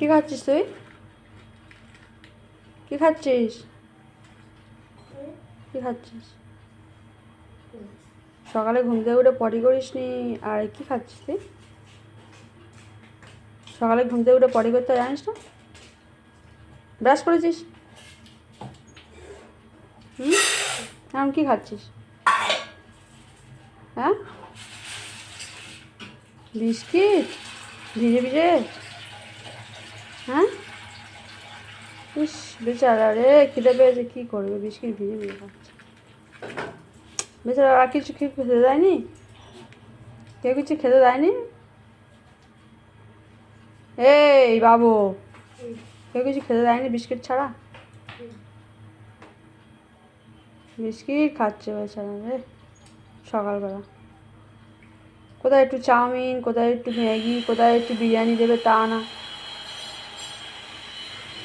কি খাচ্ছিস তুই? কি খাচ্ছিস? কি খাচ্ছিস? সকালে ঘুম থেকে উঠে পটি করিস নি আর কি খাচ্ছিস তুই? সকালে ঘুম থেকে উঠে পটি করতে জানিস না ব্রাশ করেছিস? হুম? এখন কি খাচ্ছিস? হ্যাঁ? বিস্কিট? ভিজে ভিজে? হ্যাঁ? ইস, বেচারা রে, খিদে পেয়েছে, কী করবে? বিস্কিট ভিজে ভিজে খাচ্ছে। বেচারা আর কিছু কি খেতে দেয়নি? কেউ কিছু খেতে দেয়নি? এই বাবু, কেউ কিছু খেতে দেয়নি বিস্কিট ছাড়া? বিস্কিট খাচ্ছে বেচারা রে, সকালবেলা। কোথায় একটু চাউমিন, কোথায় একটু ম্যাগি, কোথায় একটু বিরিয়ানি দেবে তা না।